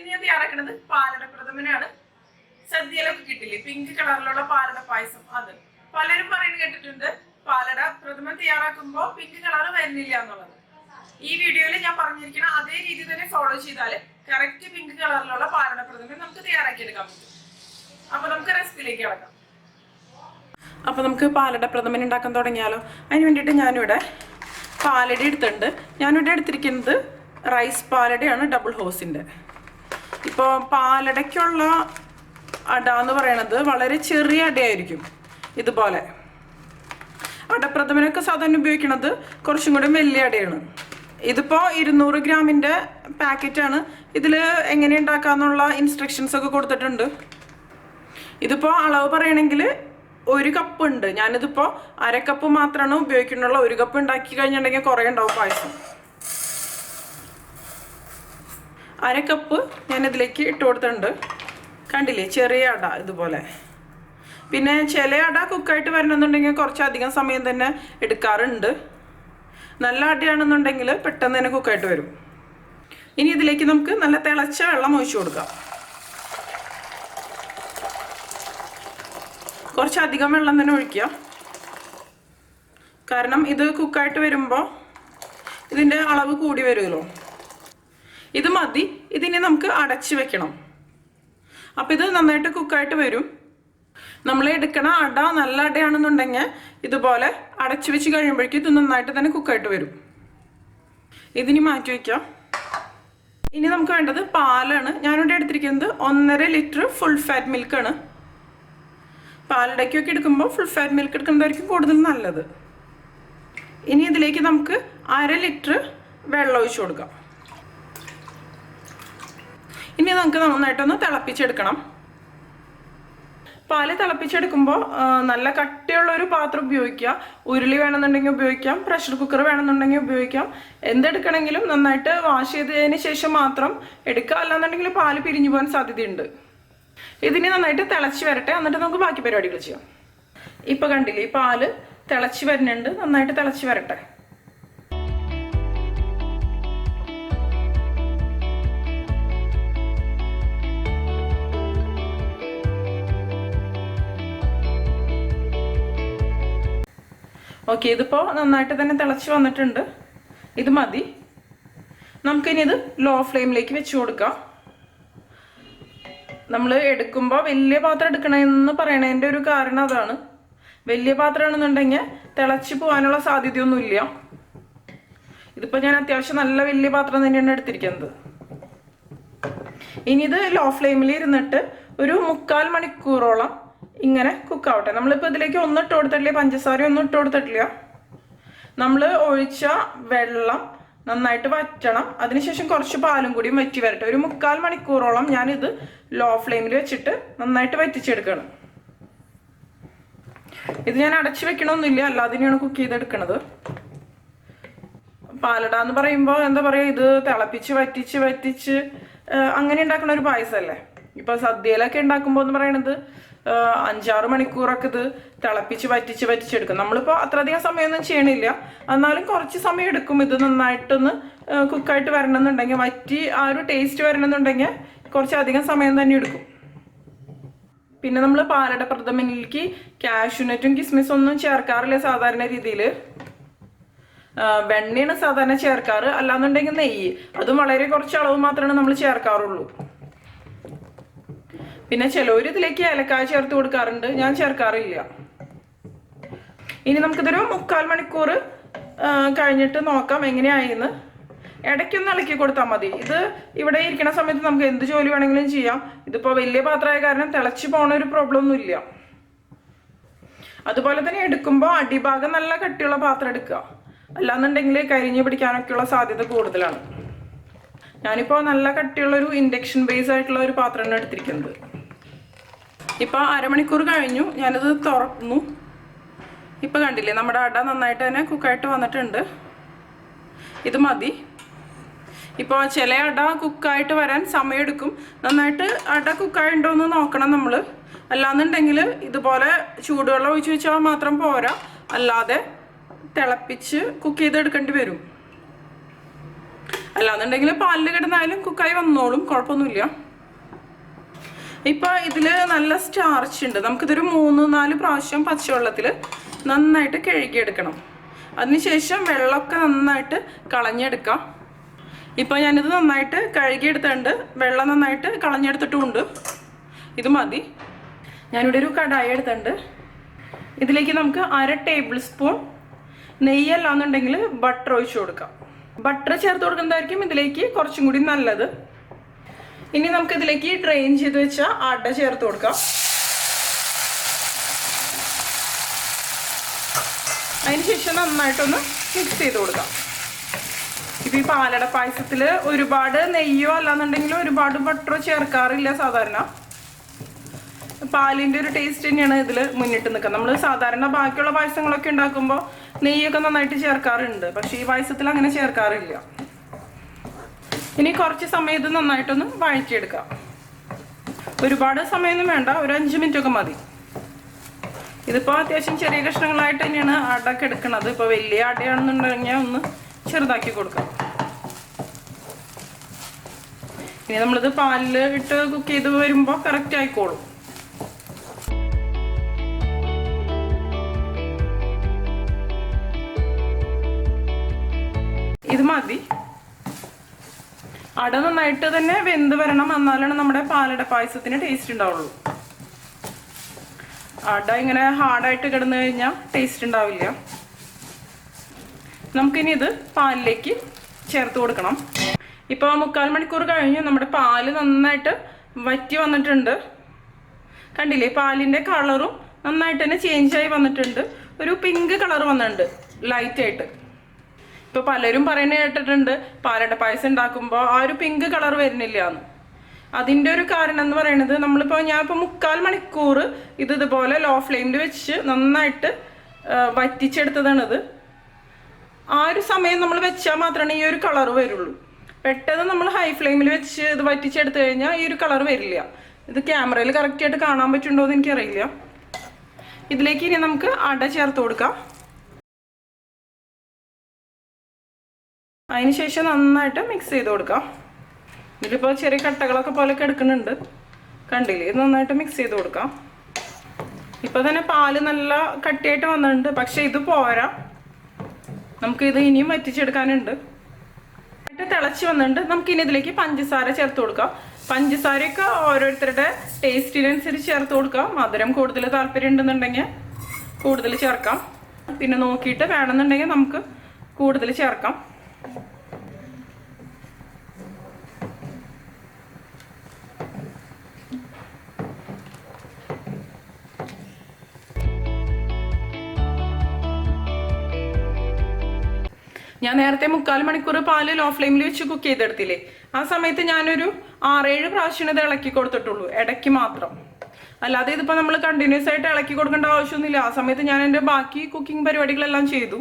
ഇന്ന് ഞാൻ തയ്യാറാക്കുന്നത് പാലട പ്രഥമനാണ്. സദ്യയിലൊക്കെ കിട്ടില്ലേ? പിങ്ക് കളറിലുള്ള പാലട പായസം അത്. പലരും പറയുന്നത് കേട്ടിട്ടുണ്ട് പാലട പ്രഥമൻ തയ്യാറാക്കുമ്പോൾ പിങ്ക് കളർ വരുന്നില്ല എന്നുള്ളത്. ഈ വീഡിയോയിൽ ഞാൻ പറഞ്ഞിരിക്കുന്ന അതേ രീതി തന്നെ ഫോളോ ചെയ്താൽ കറക്റ്റ് പിങ്ക് കളറിലുള്ള പാലട പ്രഥമൻ നമുക്ക് തയ്യാറാക്കിയെടുക്കാൻ പറ്റും. അപ്പൊ നമുക്ക് റെസിപ്പിയിലേക്ക് കിടക്കാം. അപ്പോൾ നമുക്ക് പാലട പ്രഥമൻ ഉണ്ടാക്കാൻ തുടങ്ങിയാലോ? അതിന് വേണ്ടിയിട്ട് ഞാനിവിടെ പാലട എടുത്തിട്ടുണ്ട്. ഞാനിവിടെ എടുത്തിരിക്കുന്നത് റൈസ് പാലടയാണ് ഡബിൾ ഹോസിന്റെ ഇപ്പോൾ പാലടയ്ക്കുള്ള അട എന്ന് പറയണത് വളരെ ചെറിയ അടയായിരിക്കും ഇതുപോലെ. അടപ്രഥമനൊക്കെ സാധാരണ ഉപയോഗിക്കുന്നത് കുറച്ചും കൂടി വലിയ അടയാണ്. ഇതിപ്പോൾ ഇരുന്നൂറ് ഗ്രാമിന്റെ പാക്കറ്റാണ്. ഇതിൽ എങ്ങനെ ഉണ്ടാക്കാന്നുള്ള ഇൻസ്ട്രക്ഷൻസ് ഒക്കെ കൊടുത്തിട്ടുണ്ട്. ഇതിപ്പോൾ അളവ് പറയണമെങ്കിൽ ഒരു കപ്പ് ഉണ്ട്. ഞാനിതിപ്പോൾ അര കപ്പ് മാത്രമാണ് ഉപയോഗിക്കുന്നുള്ളൂ. ഒരു കപ്പ് ഉണ്ടാക്കി കഴിഞ്ഞിട്ടുണ്ടെങ്കിൽ കുറേ ഉണ്ടാവും പായസം. അര കപ്പ് ഞാൻ ഇതിലേക്ക് ഇട്ട് കൊടുത്തിട്ടുണ്ട്. കണ്ടില്ലേ? ചെറിയ അട ഇതുപോലെ. പിന്നെ ചില അട കുക്കായിട്ട് വരണമെന്നുണ്ടെങ്കിൽ കുറച്ചധികം സമയം തന്നെ എടുക്കാറുണ്ട്. നല്ല അടയാണെന്നുണ്ടെങ്കിൽ പെട്ടെന്ന് തന്നെ കുക്കായിട്ട് വരും. ഇനി ഇതിലേക്ക് നമുക്ക് നല്ല തിളച്ച വെള്ളം ഒഴിച്ചു കൊടുക്കാം. കുറച്ചധികം വെള്ളം തന്നെ ഒഴിക്കുക. കാരണം ഇത് കുക്കായിട്ട് വരുമ്പോൾ ഇതിന്റെ അളവ് കൂടി വരുമല്ലോ. ഇത് മതി ഇതിനെ നമുക്ക് അടച്ച് വെക്കണം. അപ്പം ഇത് നന്നായിട്ട് കുക്കായിട്ട് വരും. നമ്മൾ എടുക്കണ അട നല്ല അടയാണെന്നുണ്ടെങ്കിൽ ഇതുപോലെ അടച്ചു വെച്ച് കഴിയുമ്പോഴേക്കും ഇത് നന്നായിട്ട് തന്നെ കുക്കായിട്ട് വരും. ഇതിനി മാറ്റി വയ്ക്കാം ഇനി നമുക്ക് വേണ്ടത് പാലാണ്. ഞാനിവിടെ എടുത്തിരിക്കുന്നത് ഒന്നര ലിറ്റർ ഫുൾ ഫാറ്റ് മിൽക്കാണ്. പാലടയ്ക്കൊക്കെ എടുക്കുമ്പോൾ ഫുൾ ഫാറ്റ് മിൽക്ക് എടുക്കുന്നതായിരിക്കും കൂടുതൽ നല്ലത്. ഇനി ഇതിലേക്ക് നമുക്ക് അര ലിറ്റർ വെള്ളം ഒഴിച്ചു കൊടുക്കാം. ഇനി നമുക്ക് നന്നായിട്ടൊന്ന് തിളപ്പിച്ചെടുക്കണം. പാൽ തിളപ്പിച്ചെടുക്കുമ്പോൾ നല്ല കട്ടിയുള്ള ഒരു പാത്രം ഉപയോഗിക്കുക ഉരുളി വേണമെന്നുണ്ടെങ്കിൽ ഉപയോഗിക്കാം. പ്രഷർ കുക്കർ വേണമെന്നുണ്ടെങ്കിൽ ഉപയോഗിക്കാം. എന്തെടുക്കണമെങ്കിലും നന്നായിട്ട് വാഷ് ചെയ്തതിന് ശേഷം മാത്രം എടുക്കുക. അല്ലാന്നുണ്ടെങ്കിൽ പാൽ പിരിഞ്ഞു പോകാൻ സാധ്യതയുണ്ട്. ഇതിനെ നന്നായിട്ട് തിളച്ച് വരട്ടെ. എന്നിട്ട് നമുക്ക് ബാക്കി പരിപാടികൾ ചെയ്യാം. ഇപ്പൊ കണ്ടില്ലേ ഈ പാൽ തിളച്ച് വരുന്നുണ്ട്. നന്നായിട്ട് തിളച്ച് വരട്ടെ. ഓക്കെ ഇതിപ്പോൾ നന്നായിട്ട് തന്നെ തിളച്ച് വന്നിട്ടുണ്ട്. ഇത് മതി. നമുക്കിനി ഇത് ലോ ഫ്ലെയിമിലേക്ക് വെച്ച് കൊടുക്കാം. നമ്മൾ എടുക്കുമ്പോൾ വലിയ പാത്രം എടുക്കണമെന്ന് പറയണതിന്റെ ഒരു കാരണം അതാണ്. വലിയ പാത്രമാണെന്നുണ്ടെങ്കിൽ തിളച്ച് പോകാനുള്ള സാധ്യതയൊന്നുമില്ല. ഇതിപ്പോൾ ഞാൻ അത്യാവശ്യം നല്ല വലിയ പാത്രം തന്നെയാണ് എടുത്തിരിക്കുന്നത്. ഇനി ഇത് ലോ ഫ്ലെയിമിൽ ഇരുന്നിട്ട് ഒരു മുക്കാൽ മണിക്കൂറോളം ഇങ്ങനെ കുക്കാവട്ടെ നമ്മളിപ്പോൾ ഇതിലേക്ക് ഒന്നും ഇട്ട് കൊടുത്തിട്ടില്ല പഞ്ചസാര ഒന്നും ഇട്ട് കൊടുത്തിട്ടില്ല. നമ്മൾ ഒഴിച്ച വെള്ളം നന്നായിട്ട് വറ്റണം. അതിനുശേഷം കുറച്ച് പാലും കൂടി വറ്റി വരട്ടെ. ഒരു മുക്കാൽ മണിക്കൂറോളം ഞാനിത് ലോ ഫ്ലെയിമിൽ വെച്ചിട്ട് നന്നായിട്ട് വറ്റിച്ചെടുക്കണം. ഇത് ഞാൻ അടച്ചു വെക്കണമൊന്നുമില്ല അല്ലാതിനെയാണ് കുക്ക് ചെയ്തെടുക്കണത്. പാലട എന്ന് പറയുമ്പോൾ എന്താ പറയുക ഇത് തിളപ്പിച്ച് വറ്റിച്ച് വറ്റിച്ച് അങ്ങനെ ഉണ്ടാക്കുന്ന ഒരു പായസമല്ലേ ഇപ്പൊ സദ്യയിലൊക്കെ ഉണ്ടാക്കുമ്പോൾ എന്ന് പറയണത് അഞ്ചാറ് മണിക്കൂറൊക്കെ ഇത് തിളപ്പിച്ച് വറ്റിച്ച് വറ്റിച്ചെടുക്കും. നമ്മളിപ്പോൾ അത്രയധികം സമയമൊന്നും ചെയ്യണില്ല. എന്നാലും കുറച്ച് സമയം എടുക്കും ഇത് നന്നായിട്ടൊന്ന് കുക്കായിട്ട് വരണമെന്നുണ്ടെങ്കിൽ വറ്റി ആ ഒരു ടേസ്റ്റ് വരണമെന്നുണ്ടെങ്കിൽ കുറച്ചധികം സമയം തന്നെ എടുക്കും. പിന്നെ നമ്മൾ പാലട പ്രഥമനിലേക്ക് കാഷ്യൂനറ്റും കിസ്മിസും ഒന്നും ചേർക്കാറില്ല സാധാരണ രീതിയിൽ വെണ്ണയാണ് സാധാരണ ചേർക്കാറ്. അല്ലാന്നുണ്ടെങ്കിൽ നെയ്യ്. അതും വളരെ കുറച്ച് അളവ് മാത്രമാണ് നമ്മൾ ചേർക്കാറുള്ളൂ. പിന്നെ ചിലവർ ഇതിലേക്ക് ഏലക്കായ ചേർത്ത് കൊടുക്കാറുണ്ട്. ഞാൻ ചേർക്കാറില്ല. ഇനി നമുക്കിതൊരു മുക്കാൽ മണിക്കൂർ കഴിഞ്ഞിട്ട് നോക്കാം എങ്ങനെയായെന്ന്. ഇടയ്ക്കൊന്ന് ഇളക്കി കൊടുത്താൽ മതി. ഇത് ഇവിടെ ഇരിക്കുന്ന സമയത്ത് നമുക്ക് എന്ത് ജോലി വേണമെങ്കിലും ചെയ്യാം. ഇതിപ്പോൾ വലിയ പാത്രമായ കാരണം തിളച്ച് പോണ ഒരു പ്രോബ്ലം ഒന്നുമില്ല അതുപോലെ തന്നെ എടുക്കുമ്പോൾ അടിഭാഗം നല്ല കട്ടിയുള്ള പാത്രം എടുക്കുക. അല്ലാന്നുണ്ടെങ്കിൽ കരിഞ്ഞു പിടിക്കാനൊക്കെയുള്ള സാധ്യത കൂടുതലാണ്. ഞാനിപ്പോൾ നല്ല കട്ടിയുള്ളൊരു ഇൻഡക്ഷൻ ബേസ് ആയിട്ടുള്ള ഒരു പാത്രമാണ് എടുത്തിരിക്കുന്നത്. ഇപ്പോൾ അരമണിക്കൂർ കഴിഞ്ഞു ഞാനിത് തുറന്നു. ഇപ്പോൾ കണ്ടില്ലേ നമ്മുടെ അട നന്നായിട്ട് തന്നെ കുക്കായിട്ട് വന്നിട്ടുണ്ട്. ഇത് മതി. ഇപ്പോൾ ചില അട കുക്കായിട്ട് വരാൻ സമയമെടുക്കും നന്നായിട്ട് അട കുക്കായിട്ടുണ്ടോ എന്ന് നോക്കണം നമ്മൾ അല്ലാന്നുണ്ടെങ്കിൽ ഇതുപോലെ ചൂടുവെള്ളം ഒഴിച്ചു വെച്ചാൽ മാത്രം പോരാ. അല്ലാതെ തിളപ്പിച്ച് കുക്ക് ചെയ്തെടുക്കേണ്ടി വരും. അല്ലാന്നുണ്ടെങ്കിൽ പാലിൽ കിടന്നാലും കുക്കായി വന്നോളും കുഴപ്പമൊന്നുമില്ല. ഇപ്പൊ ഇതിൽ നല്ല സ്റ്റാർച്ച് ഉണ്ട്. നമുക്കിതൊരു മൂന്ന് നാല് പ്രാവശ്യം പച്ചവെള്ളത്തിൽ നന്നായിട്ട് കഴുകിയെടുക്കണം. അതിനുശേഷം വെള്ളമൊക്കെ നന്നായിട്ട് കളഞ്ഞെടുക്കാം. ഇപ്പൊ ഞാനിത് നന്നായിട്ട് കഴുകിയെടുത്തിട്ടുണ്ട്. വെള്ളം നന്നായിട്ട് കളഞ്ഞെടുത്തിട്ടുമുണ്ട് ഇത് മതി. ഞാനിവിടെ ഒരു കടായി എടുത്തിട്ടുണ്ട്. ഇതിലേക്ക് നമുക്ക് അര ടേബിൾ സ്പൂൺ നെയ്യല്ല നെയ്യല്ലാന്നുണ്ടെങ്കിൽ ബട്ടർ ഒഴിച്ചു കൊടുക്കാം. ബട്ടർ ചേർത്ത് കൊടുക്കുന്നതായിരിക്കും ഇതിലേക്ക് കുറച്ചും കൂടി നല്ലത്. ഇനി നമുക്ക് ഇതിലേക്ക് ഡ്രെയിൻ ചെയ്ത് വെച്ച അട ചേർത്ത് കൊടുക്കാം. അതിനുശേഷം നന്നായിട്ടൊന്ന് മിക്സ് ചെയ്ത് കൊടുക്കാം. ഇപ്പം ഈ പാലട പായസത്തിൽ ഒരുപാട് നെയ്യോ അല്ലാന്നുണ്ടെങ്കിൽ ഒരുപാട് ബട്ടറോ ചേർക്കാറില്ല സാധാരണ. പാലിന്റെ ഒരു ടേസ്റ്റ് തന്നെയാണ് ഇതിൽ മുന്നിട്ട് നിൽക്കുന്നത്. നമ്മൾ സാധാരണ ബാക്കിയുള്ള പായസങ്ങളൊക്കെ ഉണ്ടാക്കുമ്പോൾ നെയ്യൊക്കെ നന്നായിട്ട് ചേർക്കാറുണ്ട്. പക്ഷെ ഈ പായസത്തിൽ അങ്ങനെ ചേർക്കാറില്ല. ഇനി കുറച്ച് സമയം ഇത് നന്നായിട്ടൊന്ന് വഴറ്റിയെടുക്കാം. ഒരുപാട് സമയമൊന്നും വേണ്ട ഒരു അഞ്ച് മിനിറ്റ് ഒക്കെ മതി. ഇതിപ്പോൾ അത്യാവശ്യം ചെറിയ കഷ്ണങ്ങളായിട്ട് തന്നെയാണ് അടക്കെ എടുക്കുന്നത് ഇപ്പോൾ വലിയ അടയാണെന്നുണ്ടെങ്കിൽ ഒന്ന് ചെറുതാക്കി കൊടുക്കാം. ഇനി നമ്മളിത് പാലിൽ ഇട്ട് കുക്ക് ചെയ്ത് വരുമ്പോൾ കറക്റ്റ് ആയിക്കോളും. ഇത് മതി. അട നന്നായിട്ട് തന്നെ വെന്ത് വരണം. എന്നാലാണ് നമ്മുടെ പാലട പായസത്തിന് ടേസ്റ്റ് ഉണ്ടാവുള്ളൂ. അട ഇങ്ങനെ ഹാർഡായിട്ട് കിടന്നു കഴിഞ്ഞാൽ ടേസ്റ്റ് ഉണ്ടാവില്ല. നമുക്കിനി ഇത് പാലിലേക്ക് ചേർത്ത് കൊടുക്കണം. ഇപ്പോൾ മുക്കാൽ മണിക്കൂർ കഴിഞ്ഞു. നമ്മുടെ പാൽ നന്നായിട്ട് വറ്റി വന്നിട്ടുണ്ട്. കണ്ടില്ലേ? പാലിന്റെ കളറും നന്നായിട്ട് തന്നെ ചേഞ്ച് ആയി വന്നിട്ടുണ്ട്. ഒരു പിങ്ക് കളർ വന്നിട്ടുണ്ട്. ലൈറ്റായിട്ട് ഇപ്പൊ പലരും പറയുന്ന കേട്ടിട്ടുണ്ട് പാലട പായസം ഉണ്ടാക്കുമ്പോൾ ആ ഒരു പിങ്ക് കളർ വരുന്നില്ല എന്ന് അതിന്റെ ഒരു കാരണം എന്ന് പറയുന്നത് നമ്മളിപ്പോ ഞാൻ ഇപ്പൊ മുക്കാൽ മണിക്കൂർ ഇത് ഇതുപോലെ ലോ ഫ്ലെയിമിൽ വെച്ച് നന്നായിട്ട് വറ്റിച്ചെടുത്തതാണ് വറ്റിച്ചെടുത്തതാണിത്. ആ ഒരു സമയം നമ്മൾ വെച്ചാൽ മാത്രമേ ഈ ഒരു കളർ വരുള്ളൂ. പെട്ടെന്ന് നമ്മൾ ഹൈ ഫ്ലെയിമിൽ വെച്ച് ഇത് വറ്റിച്ചെടുത്ത് കഴിഞ്ഞാൽ ഈ ഒരു കളർ വരില്ല. ഇത് ക്യാമറയിൽ കറക്റ്റ് ആയിട്ട് കാണാൻ പറ്റുണ്ടോ എന്ന് എനിക്കറിയില്ല. ഇതിലേക്ക് ഇനി നമുക്ക് അട ചേർത്ത് കൊടുക്കാം. അതിനുശേഷം നന്നായിട്ട് മിക്സ് ചെയ്ത് കൊടുക്കാം. ഇതിലിപ്പോൾ ചെറിയ കട്ടകളൊക്കെ പോലെ എടുക്കുന്നുണ്ട്. കണ്ടില്ലേ? ഇത് നന്നായിട്ട് മിക്സ് ചെയ്ത് കൊടുക്കാം. ഇപ്പോൾ തന്നെ പാൽ നല്ല കട്ടിയായിട്ട് വന്നിട്ടുണ്ട്. പക്ഷേ ഇത് പോരാ. നമുക്ക് ഇത് ഇനിയും വറ്റിച്ചെടുക്കാനുണ്ട്. തിളച്ച് വന്നിട്ടുണ്ട്. നമുക്ക് ഇനി ഇതിലേക്ക് പഞ്ചസാര ചേർത്ത് കൊടുക്കാം. പഞ്ചസാരയൊക്കെ ഓരോരുത്തരുടെ ടേസ്റ്റിനനുസരിച്ച് ചേർത്ത് കൊടുക്കാം. മധുരം കൂടുതൽ താല്പര്യം ഉണ്ടെന്നുണ്ടെങ്കിൽ കൂടുതൽ ചേർക്കാം. പിന്നെ നോക്കിയിട്ട് വേണമെന്നുണ്ടെങ്കിൽ നമുക്ക് കൂടുതൽ ചേർക്കാം. ഞാൻ നേരത്തെ മുക്കാൽ മണിക്കൂർ പാൽ ലോ ഫ്ലെയിമിൽ വെച്ച് കുക്ക് ചെയ്തെടുത്തില്ലേ? ആ സമയത്ത് ഞാനൊരു ആറേഴ് പ്രാവശ്യം ഇത് ഇളക്കി കൊടുത്തിട്ടുള്ളൂ ഇടയ്ക്ക് മാത്രം. അല്ലാതെ ഇതിപ്പോൾ നമ്മൾ കണ്ടിന്യൂസ് ആയിട്ട് ഇളക്കി കൊടുക്കേണ്ട ആവശ്യമൊന്നുമില്ല. ആ സമയത്ത് ഞാൻ എന്റെ ബാക്കി കുക്കിംഗ് പരിപാടികളെല്ലാം ചെയ്തു.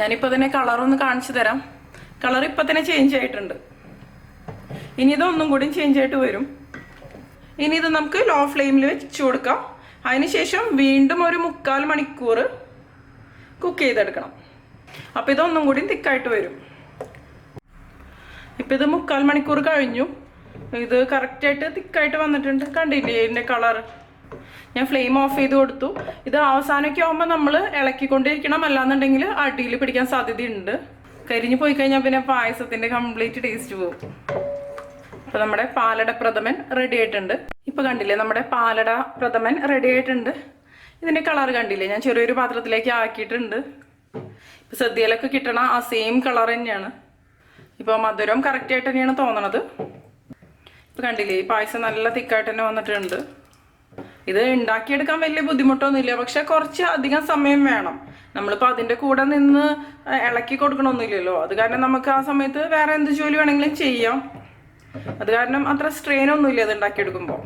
ഞാനിപ്പോൾ തന്നെ കളറൊന്ന് കാണിച്ചു തരാം. കളർ ഇപ്പം തന്നെ ചേഞ്ച് ആയിട്ടുണ്ട്. ഇനി ഇതൊന്നും കൂടി ചേഞ്ച് ആയിട്ട് വരും. ഇനി ഇത് നമുക്ക് ലോ ഫ്ലെയിമിൽ വെച്ച് കൊടുക്കാം. അതിനുശേഷം വീണ്ടും ഒരു മുക്കാൽ മണിക്കൂർ കുക്ക് ചെയ്തെടുക്കണം. അപ്പോൾ ഇതൊന്നും കൂടി തിക്കായിട്ട് വരും. ഇപ്പം ഇത് മുക്കാൽ മണിക്കൂർ കഴിഞ്ഞു. ഇത് കറക്റ്റായിട്ട് തിക്കായിട്ട് വന്നിട്ടുണ്ട്. കണ്ടില്ലേ ഇതിന്റെ കളർ ഞാൻ ഫ്ലെയിം ഓഫ് ചെയ്ത് കൊടുത്തു. ഇത് അവസാനമൊക്കെ ആകുമ്പോൾ നമ്മൾ ഇളക്കിക്കൊണ്ടിരിക്കണം. അല്ലാന്നുണ്ടെങ്കിൽ അടിയിൽ പിടിക്കാൻ സാധ്യതയുണ്ട്. കരിഞ്ഞു പോയി കഴിഞ്ഞാൽ പിന്നെ പായസത്തിന്റെ കംപ്ലീറ്റ് ടേസ്റ്റ് പോകും അപ്പോൾ നമ്മുടെ പാലട പ്രഥമൻ റെഡി ആയിട്ടുണ്ട്. ഇപ്പോൾ കണ്ടില്ലേ നമ്മുടെ പാലട പ്രഥമൻ റെഡി ആയിട്ടുണ്ട്. ഇതിന്റെ കളർ കണ്ടില്ലേ? ഞാൻ ചെറിയൊരു പാത്രത്തിലേക്ക് ആക്കിയിട്ടുണ്ട്. സദ്യയിലൊക്കെ കിട്ടണ ആ സെയിം കളർ തന്നെയാണ്. ഇപ്പോൾ മധുരം കറക്റ്റ് ആയിട്ട് തന്നെയാണ് തോന്നണത്. ഇപ്പോൾ കണ്ടില്ലേ ഈ പായസം നല്ല തിക്കായിട്ട് തന്നെ വന്നിട്ടുണ്ട്. ഇത് ഉണ്ടാക്കിയെടുക്കാൻ വലിയ ബുദ്ധിമുട്ടൊന്നുമില്ല പക്ഷെ കുറച്ച് അധികം സമയം വേണം. നമ്മളിപ്പോൾ അതിന്റെ കൂടെ നിന്ന് ഇളക്കി കൊടുക്കണമൊന്നുമില്ലല്ലോ അത് കാരണം നമുക്ക് ആ സമയത്ത് വേറെ എന്ത് ജോലി വേണമെങ്കിലും ചെയ്യാം. അത് കാരണം അത്ര സ്ട്രെയിൻ ഒന്നുമില്ല അത് ഉണ്ടാക്കിയെടുക്കുമ്പോൾ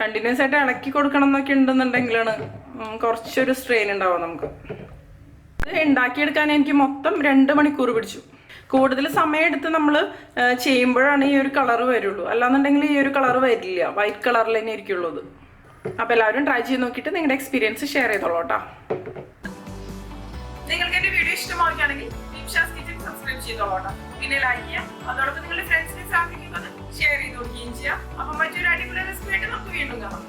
കണ്ടിന്യൂസ് ആയിട്ട് ഇളക്കി കൊടുക്കണം എന്നൊക്കെ ഉണ്ടെന്നുണ്ടെങ്കിലാണ് കുറച്ചൊരു സ്ട്രെയിൻ ഉണ്ടാവുക നമുക്ക്. ഉണ്ടാക്കിയെടുക്കാൻ എനിക്ക് മൊത്തം രണ്ട് മണിക്കൂർ പിടിച്ചു. കൂടുതൽ സമയമെടുത്ത് നമ്മൾ ചെയ്യുമ്പോഴാണ് ഈ ഒരു കളർ വരുള്ളൂ. അല്ലാന്നുണ്ടെങ്കിൽ ഈ ഒരു കളർ വരില്ല. വൈറ്റ് കളറിൽ തന്നെ ഇരിക്കുള്ളത് അപ്പോൾ എല്ലാവരും ട്രൈ ചെയ്ത് നോക്കിയിട്ട് നിങ്ങളുടെ എക്സ്പീരിയൻസ് ഷെയർ ചെയ്തോളൂ നിങ്ങൾക്ക് എന്റെ വീഡിയോ ഇഷ്ടമാവുകയാണെങ്കിൽ നിംഷാസ് കിച്ചൺ സബ്സ്ക്രൈബ് ചെയ്തോളൂ കേട്ടോ. പിന്നെ ലൈക്ക് ചെയ്യാം. അതോടൊപ്പം നിങ്ങളുടെ ഫ്രണ്ട്സിനെ സാധിക്കുന്നത് ഷെയർ ചെയ്ത് കൊടുക്കുകയും ചെയ്യാം. അപ്പം മറ്റൊരു അടിപൊളി റെസിപ്പി ആയിട്ട് നമുക്ക് വീണ്ടും കാണാം.